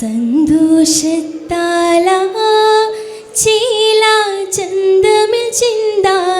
സന്തോഷത്താലാ ചീല ചന്തമിൽ ചിന്താ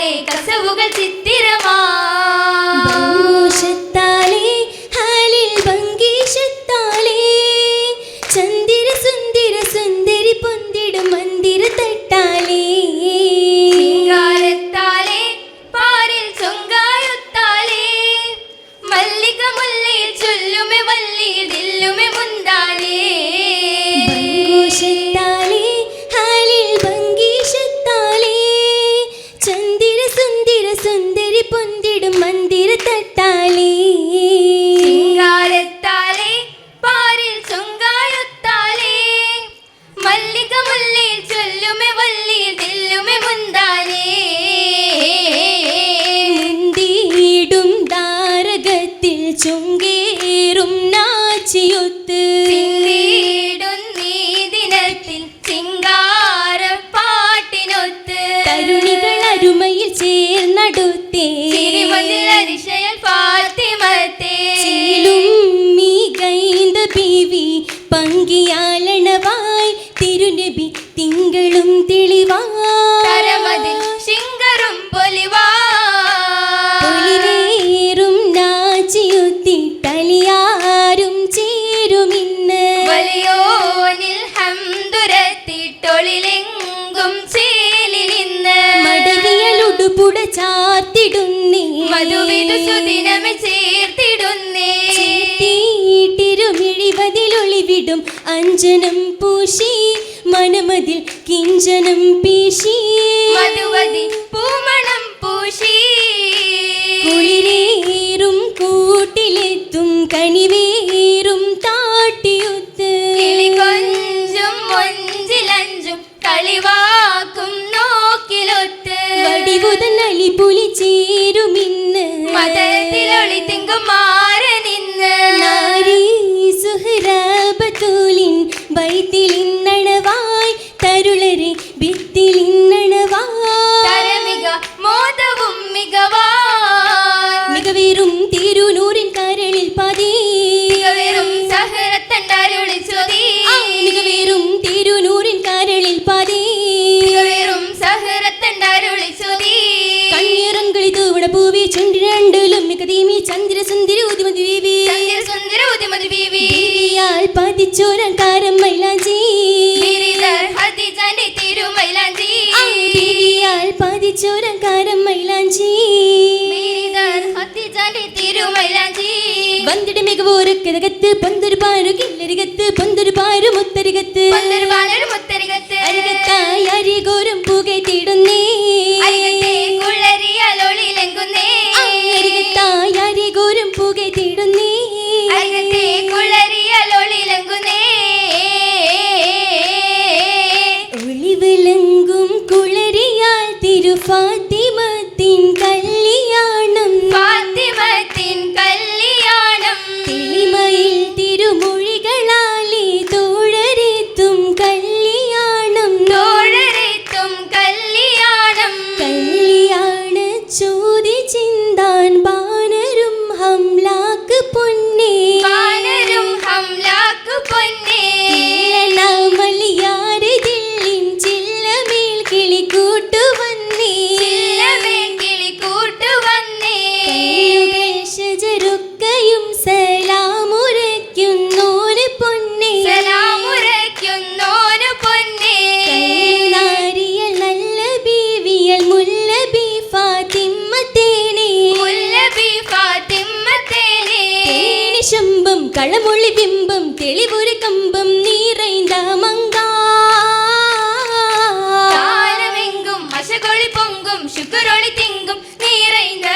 கசவுகள் சித்திரமா. തൊഴിലെങ്കും ചേലിലിന്ന് മടവിയലൊടുപുട ചാത്തിടുന്നേ വധുവിധ സുദിനമെ ചേർത്തിടുന്നേ. ചേർത്തിരുമിഴിവതിലൊളിവിടും അഞ്ജനം പൂശി മനമതിൽ കിഞ്ചനം പീശി. திங்குமா ചോരക്കാരം മൈലാഞ്ചി. വന്നിട് മികവോരക്കരകത്ത് പന്തൊരു പാരു കില്ലരികത്ത് പന്തൊരു പാരു മുത്തരികത്ത്. പന്തൊരു പാലൊരു ബിംബം തെളിവൊരു കമ്പം നീറൈന്ത മങ്കെങ്കും വശകൊളി പൊങ്കും ശുക്രൊളി തിങ്കും നീറൈന്ത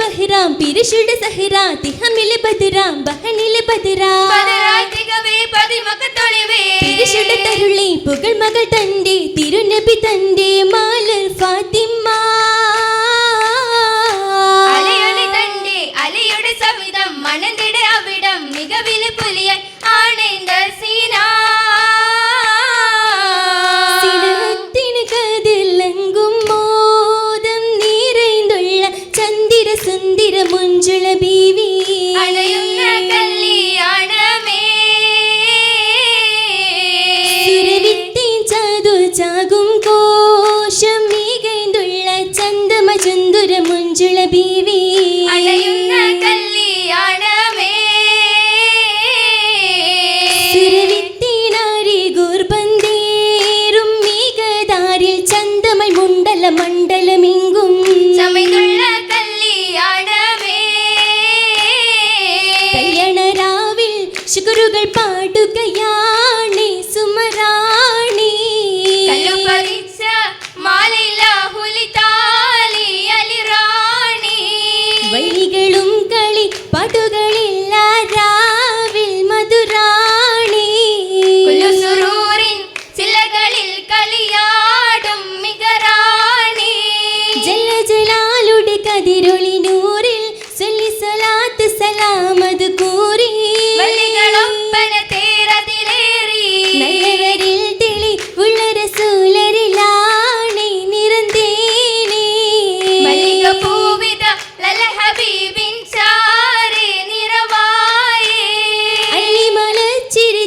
ബഹിരാം പിരിശുട സഹിരാ തിഹമില ബദിരാം ബഹനില ബദിരാ ബദരാതികവേ പതിമക തൊളിവേ പിരിശുട തരുളി പുകൾ മകൾ തന്റെ തിരുനബി തന്റെ മാലൽ ഫാത്തിമാ. ചിരി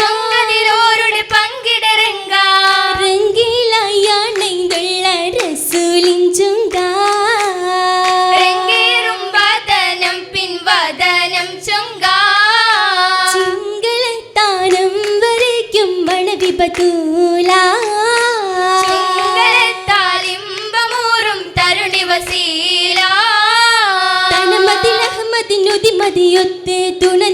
ചങ്ങതിരോരുടെ തരുണി വസീല തുണ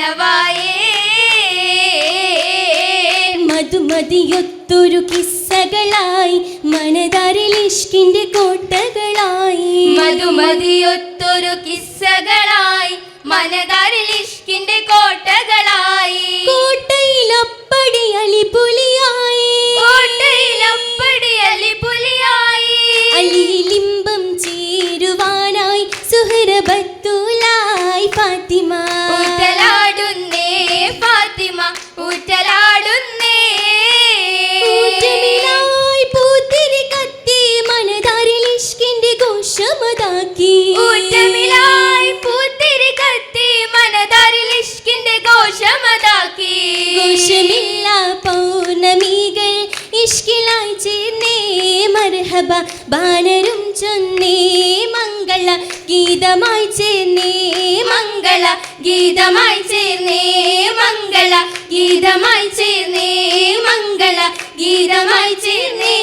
നനവായേ മധുമതിയൊത്തൊരു കിസ്സകളായി മനതാരിൽ ഇഷ്കിന്റെ കോട്ടകളായി. മധുമതിയൊത്തൊരു കിസ്സകളായി മനതാരിൽ ഇഷ്കിന്റെ കോട്ട നായി ചേർന്നേ മർഹബ ബാലരും ചൊന്നേ മംഗള ഗീതമായി ചേർന്നേ മംഗള ഗീതമായി ചേർന്നേ മംഗള ഗീതമായി ചേർന്നേ മംഗള ഗീതമായി ചേർന്നേ.